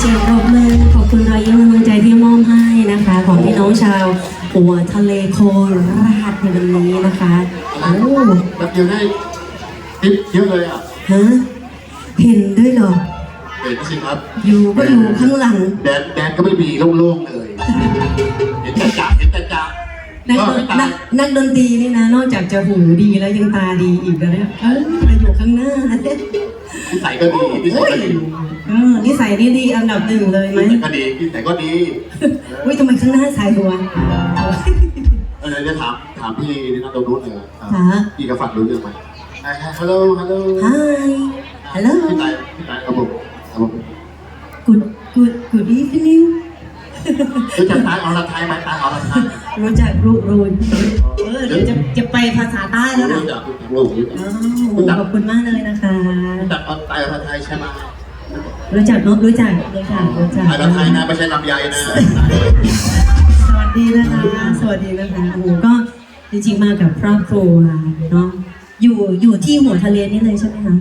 เสียงปรบมือขอบคุณรอยยิ้มกำลังใจที่มอบให้นะคะ ของพี่น้องชาวหัวทะเลโคราชในวันนี้นะคะโอ้แบบเดียวได้ทิปเยอะเลยอะฮะเห็นด้วยเหรอเห็นสิครับ อยู่ก็อยู่ข้างหลัง แดนแดนก็ไม่มีโล่งๆเลย เห็นแต่จ่าเห็นแต่จ่านักก็ดไม่นตานัยกนักดนตรีนี่นะ นอกจากจะหูดีแล้วยังตาดีอีกนะเนี่ยเออมาอยู่ข้างหน้านิ สัยก็ดีนิสัยก็ดีเออนิสัยนี่ดีอันดับหนึ่งเลยไหมนิสัยก็ดีนิสัยก็ดีอุ้ยทำไมข้างหน้าสายหัวเออเดี๋ยวถามถามพี่นี่นะตรงนู้นเลยค่ะพี่ก็ฟังรู้เรื่องไหมฮัลโหลฮัลโหล Hi Hello พี่ตายพี่ตายเอาผมเอาผม Good Good Good evening รู้จักตายอรไทยไหมตายอรไทยรู้จักรูรูน เออเดี๋ยวจะจะไปภาษาใต้แล้วนะรู้จักรู้จักรู้จักอ้าวขอบคุณมากเลยนะคะรู้จักตายอรไทยใช่ไหมรู้จักเนอะรู้จักรู้จักรู้จักตายอรไทยนะไม่ใช่ลำไยนะสวัสดีนะคะ สวัสดีนะคะโอ้โหก็จริงๆมากับครอบครัวเนาะอยู่อยู่ที่หัวทะเลนี่เลยใช่ไหมคะ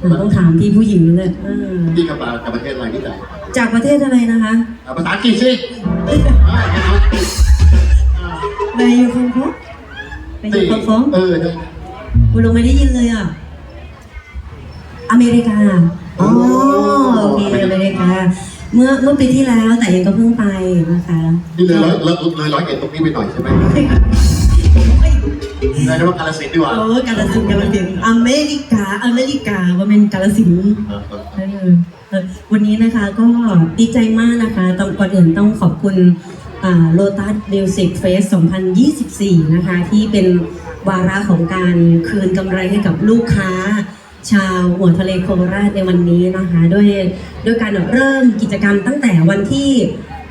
เออต้องถามพี่ผู้หญิงเลยเออพี่กับกับประเทศอะไรที่ไหนจากประเทศอะไรนะคะภาษาอังกฤษสิไปอยู่คองโก ไปอยู่คองโกเออคุณลงไม่ได้ยินเลยอะ อเมริกา อ๋อโอเคอเมริกา เมื่อเมื่อปีที่แล้วแต่ยังก็เพิ่งไปนะคะ นี่เลยร้อยเลยร้อยเอ็ดตรงนี้ไปหน่อยใช่ไหมในนว่ากาลสินธุ์ดีกว่า โอ้กาลสินธุ์กาลสินธุ์อเมริกา อเมริกาว่าเป็นกาลสินธุ์ เออเออวันนี้นะคะก็ดีใจมากนะคะต้องก่อนอื่นต้องขอบคุณ โลตัสมิวสิกเฟส2024 นะคะ ที่เป็นวาระของการคืนกำไรให้กับลูกค้า ชาวหัวทะเลโคราชในวันนี้นะคะด้วยด้วยการเริ่มกิจกรรมตั้งแต่วันที่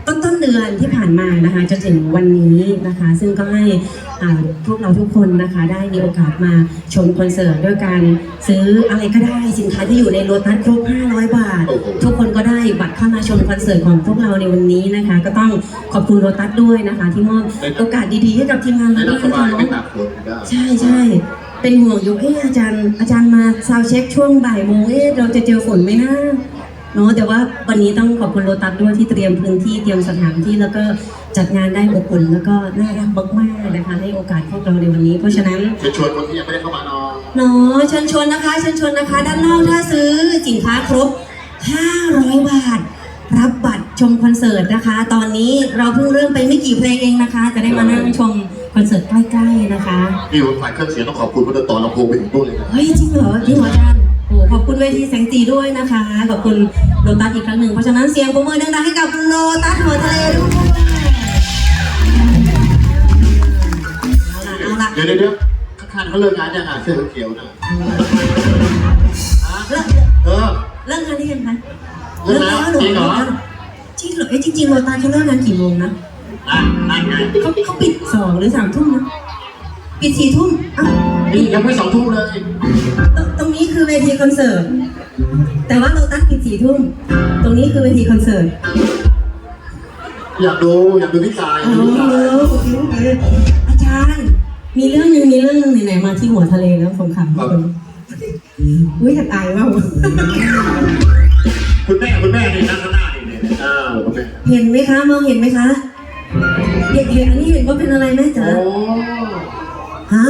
ต้นต้นเดือนที่ผ่านมานะคะจนถึงวันนี้นะคะ ซึ่งก็ให้พวกเราทุกคนนะคะได้มีโอกาสมาชมคอนเสิร์ตด้วยการซื้ออะไรก็ได้สินค้าที่อยู่ในโลตัสครบ 500 บาท ชมคอนเสิร์ตของพวกเราในวันนี้นะคะ ก็ต้องขอบคุณโลตัสด้วยนะคะ ที่มอบโอกาสดีๆให้กับทีมงานไม่เราต้ด้อวยงสนะบายไม่คะตากฝนได้ใช่ใช่เป็นห่วงอยู่เอ๊ะอาจารย์อาจารย์มาซาวด์เช็คช่วงบ่ายโมงเอ๊ะเราจะเจอฝนไหมนะเนาะแต่ว่าวันนี้ต้องขอบคุณโลตัสด้วยที่เตรียมพื้นที่เตรียมสถานที่แล้วก็จัดงานได้อบอุ่นแล้วก็น่ารักมากๆนะคะให้โอกาสพวกเราในวันนี้ เพราะฉะนั้นเชิญชวนคนที่ยังไม่ได้เข้ามานอนเนาะเชิญชวนนะคะเชิญชวนนะคะ ด้านนอกถ้าซื้อสินค้าครบ 500 บาทรับบัตร ชมคอนเสิร์ตนะคะ ตอนนี้เราเพิ่งเริ่มไปไม่กี่เพลงเองนะคะ จะได้มานั่งชมคอนเสิร์ตใกล้ๆนะคะ นี่ฝ่ายเครื่องเสียงต้องขอบคุณพุทธตอนลำโพงไปถึงนู่นเลยนะเฮ้ยจริงเหรอจริงเหรออาจารย์โอ้ขอบคุณเวทีแสงสีด้วยนะคะขอบคุณโลตัสอีกครั้งหนึ่งเพราะฉะนั้นเสียงปรบมือดังๆให้กับโลตัสหัวทะเลด้วยเอาละเอาละเดี๋ยวเดี๋ยวเดี๋ยวข้างๆเขาเลิกงานยังอะเสื้อเขียวๆนะเลิกเออเลิกงานได้ยังคะเลิกแล้วจริงเหรอจริง เหรอเอ้ยจริงๆโลตัสเขาเลิกงานกี่โมงนะอะนั่นไงเขาเขาปิดสองหรือสามทุ่มนะปิดสี่ทุ่มอ้าวนี่ยังไม่สองทุ่มเลย ตรงตรงนี้คือเวทีคอนเสิร์ตแต่ว่าโลตัสปิดสี่ทุ่มตรงนี้คือเวทีคอนเสิร์ตอยากดูอยากดูพี่สายอ๋อพี่สายโอเคโอเคอาจารย์ มีเรื่องหนึงมีเรื่องหนึงไหนๆมาที่หัวทะเลแล้วสงขลาอุ้ยอยากอายว่ากคุณแม่คุณแม่นี่นั่งข้างหน้านี่เนี่ยเออคุณแม่เห็นไหมคะมองเห็นไหมคะเห็นเห็นอันนี้เห็นว่าเป็นอะไรไหมจ๊ะโอ้ฮะ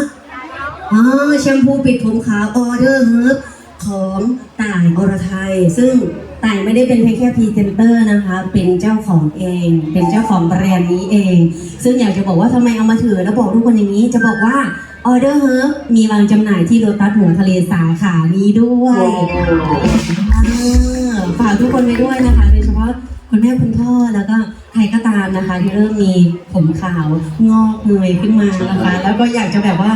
อ๋อแชมพูปิดผมขาวออเดอร์เฮิร์บของต่ายอรไทย ซึ่งต่ายไม่ได้เป็นเพียงแค่พรีเซนเตอร์นะคะ เป็นเจ้าของเอง เป็นเจ้าของแบรนด์นี้เอง ซึ่งอยากจะบอกว่าทำไมเอามาถือแล้วบอกทุกคนอย่างนี้ จะบอกว่าออเดอร์เฮิร์บมีวางจำหน่ายที่โลตัสหัวทะเลสาขานี้ด้วยอ่าฝากทุกคนไปด้วยนะคะโดยเฉพาะ คุณแม่คุณพ่อแล้วก็ใครก็ตามนะคะ ที่เริ่มมีผมขาวงอกเงยขึ้นมานะคะ แล้วก็อยากจะแบบว่า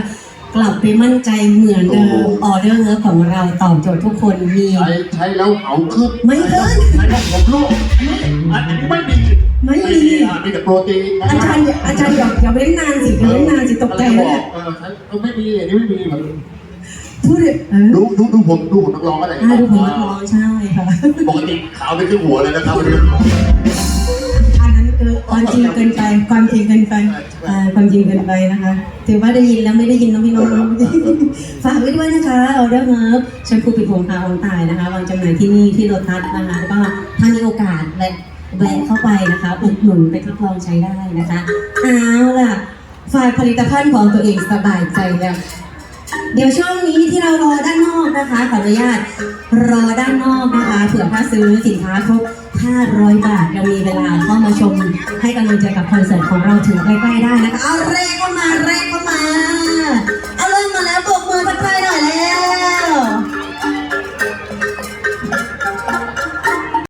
กลับไปมั่นใจเหมือนเดิมออเดอร์เนื้อของเราตอบโจทย์ทุกคนมี ใช้ใช้แล้วเหาขึ้นไม่ขึ้น ใช้แล้วผมโลกอันนี้ไม่มีไม่มีอะมีแต่โปรตีนนะอาจารย์อย่าอาจารย์อย่าอย่าเว้นนานสิอย่าเว้นนานสิตกใจเลเลยยเออใช้ก็ไม่มีอันนี้ไม่มี พูดเลยเออดูดูดูผมดูผมนักร้องอะไรอ่าดูผมนักร้องใช่ค่ะปกติขาวไปครึ่งหัวเลยนะครับวันนี้อันนั้นคือความจริงเกินไป ความจริงเกินไปอ่าความจริงเกินไปนะคะ ถือว่าได้ยินแล้วไม่ได้ยินน้องพี่น้องฝากไว้ด้วยนะคะออเดอร์เฮิร์บแชมพูปิดผมขาวของตายนะคะวางจำหน่ายที่นี่ที่โลตัสนะคะแล้วก็ถ้ามีโอกาสนะคะอุดหนุนไปทดลองใช้ได้นะคะเอาล่ะ ฝ่ายผลิตภัณฑ์ของตัวเองสบายใจแล้ว เดี๋ยวช่วงนี้ที่เรารอด้านนอกนะคะขออนุญาตรอด้านนอกนะคะเผื่อถ้าซื้อสินค้าครบ500 บาทยังมีเวลาเข้ามาชมให้กำลังใจกับคอนเสิร์ตของเราถึงใกล้ๆได้นะคะเอาเร่เข้ามา